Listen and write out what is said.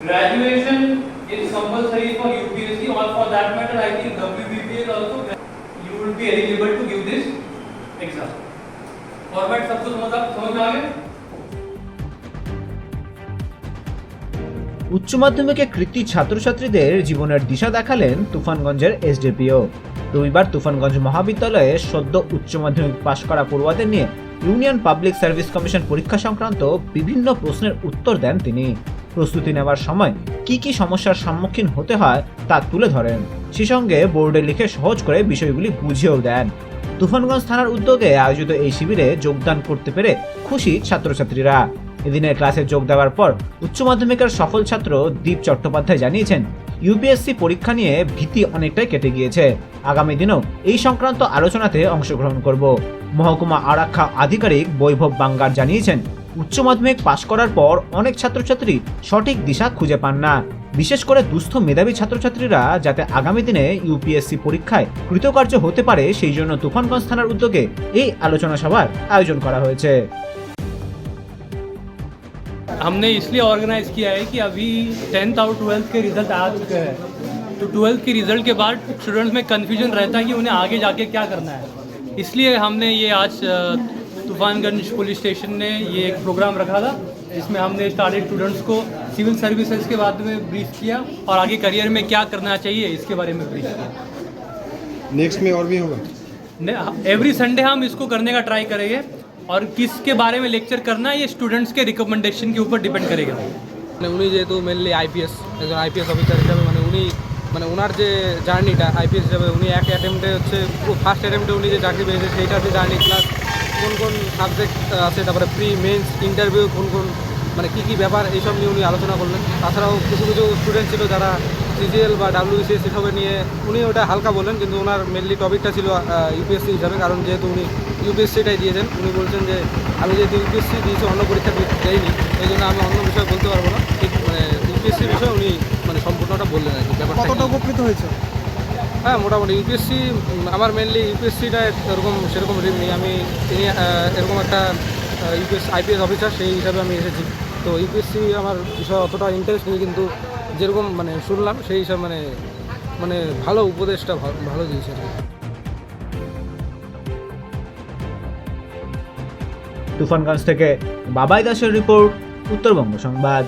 Graduation is compulsory for UPSC or for that matter I think WBPL also you will be eligible to give this exam. Format सबको समझ आ समझ में आ गया? উচ্চ মাধ্যমিকে কৃতি ছাত্রছাত্রীদের জীবনের দিশা দেখালেন তুফানগঞ্জের এসডিপিও রবিবার তুফানগঞ্জ মহাবিদ্যালয়ে সদ্য উচ্চ মাধ্যমিক পাশ করা পড়ুয়াদের নিয়ে ইউনিয়ন পাবলিক সার্ভিস কমিশন পরীক্ষা সংক্রান্ত বিভিন্ন প্রশ্নের উত্তর দেন তিনি প্রস্তুতি নেওয়ার সময় কি কি সমস্যার সম্মুখীন হতে হয় তা তুলে ধরেন। সে সঙ্গে বোর্ডে লিখে সহজ করে বিষয়গুলি বুঝিয়েও দেন। তুফানগঞ্জ থানার উদ্যোগে আয়োজিত এই শিবিরে যোগদান করতে পেরে খুশি ছাত্রছাত্রীরা। এদিনের ক্লাসে যোগ দেওয়ার পর উচ্চ মাধ্যমিকের সফল ছাত্র দীপ চট্টোপাধ্যায় জানিয়েছেন, ইউপিএসসি পরীক্ষা নিয়ে ভীতি অনেকটাই কেটে গিয়েছে। আগামী দিনেও এই সংক্রান্ত আলোচনাতে অংশগ্রহণ করব। মহকুমা আরাক্ষা আধিকারিক বৈভব বাঙ্গার জানিয়েছেন উচ্চ মাধ্যমিক পাশ করার পর অনেক ছাত্রছাত্রী সঠিক দিশা খুঁজে পান না বিশেষ করে দুস্থ মেধাবী ছাত্রছাত্রীরা যাতে আগামী দিনে ইউপিএসসি পরীক্ষায় কৃতকার্য হতে পারে সেই জন্য তুফানগঞ্জ থানার উদ্যোগে এই আলোচনা সভার আয়োজন করা হয়েছে हमने इसलिए ऑर्गेनाइज किया है कि अभी टेंथ और ट्वेल्थ के रिजल्ट आ चुके हैं तो ट्वेल्थ के रिजल्ट के बाद स्टूडेंट्स में कन्फ्यूजन रहता है कि उन्हें आगे जाके क्या करना है इसलिए हमने ये आज अ, तूफानगंज पुलिस स्टेशन ने ये एक प्रोग्राम रखा था जिसमें हमने सारे स्टूडेंट्स को सिविल सर्विसेज़ के बाद में ब्रीफ किया और आगे करियर में क्या करना चाहिए इसके बारे में ब्रीफ किया। नेक्स्ट में और भी होगा? एवरी संडे हम इसको करने का ट्राई करेंगे और किसके बारे में लेक्चर करना ये स्टूडेंट्स के रिकमेंडेशन के ऊपर डिपेंड करेगा। मैंने उन्हीं तो mainly I P S I P S officer हिसाब मैंने उन्हीं ওনার যে জার্নিটা আইপিএস হিসাবে, উনি এক অ্যাটেম্পটে হচ্ছে ফার্স্ট অ্যাটেম্পটে উনি যে চাকরি পেয়েছে সেইটার যে জার্নি প্লাস কোন কোন সাবজেক্ট আছে, তারপরে প্রি মেন্স ইন্টারভিউ কোন কোন মানে কী কী ব্যাপার, এইসব নিয়ে উনি আলোচনা করলেন। তাছাড়াও কিছু কিছু স্টুডেন্ট ছিল যারা সিজিএল বা ডাব্লিউসিএস এসবে নিয়ে, উনি ওটা হালকা বললেন, কিন্তু ওনার মেনলি টপিকটা ছিল ইউপিএসসি হিসাবে, কারণ যেহেতু উনি ইউপিএসসিটাই দিয়েছেন, উনি বলছেন যে, আমি যেহেতু ইউপিএসসি দিয়েছি, অন্য পরীক্ষা দি- দেইনি, এই জন্য আমি অন্য বিষয়ে বলতে পারব না। ঠিক মানে ইউপিএসসি বিষয়ে উনি সম্পূর্ণটা বললেন আর কি ব্যাপারটা কতটা উপকৃত হয়েছে? হ্যাঁ মোটামুটি ইউপিএসসি আমার মেনলি ইউপিএসসিটা এরকম সেরকম রিম নেই। আমি তিনি এরকম একটা ইউপিএস আইপিএস অফিসার সেই হিসাবে আমি এসেছি। তো ইউপিএসসি আমার বিষয়ে অতটা ইন্টারেস্ট নেই কিন্তু যেরকম মানে শুনলাম সেই হিসাবে মানে মানে ভালো উপদেশটা ভালো- ভালো দিয়েছে আর কি। তুফানগঞ্জ থেকে বাবাই দাসের রিপোর্ট উত্তরবঙ্গ সংবাদ।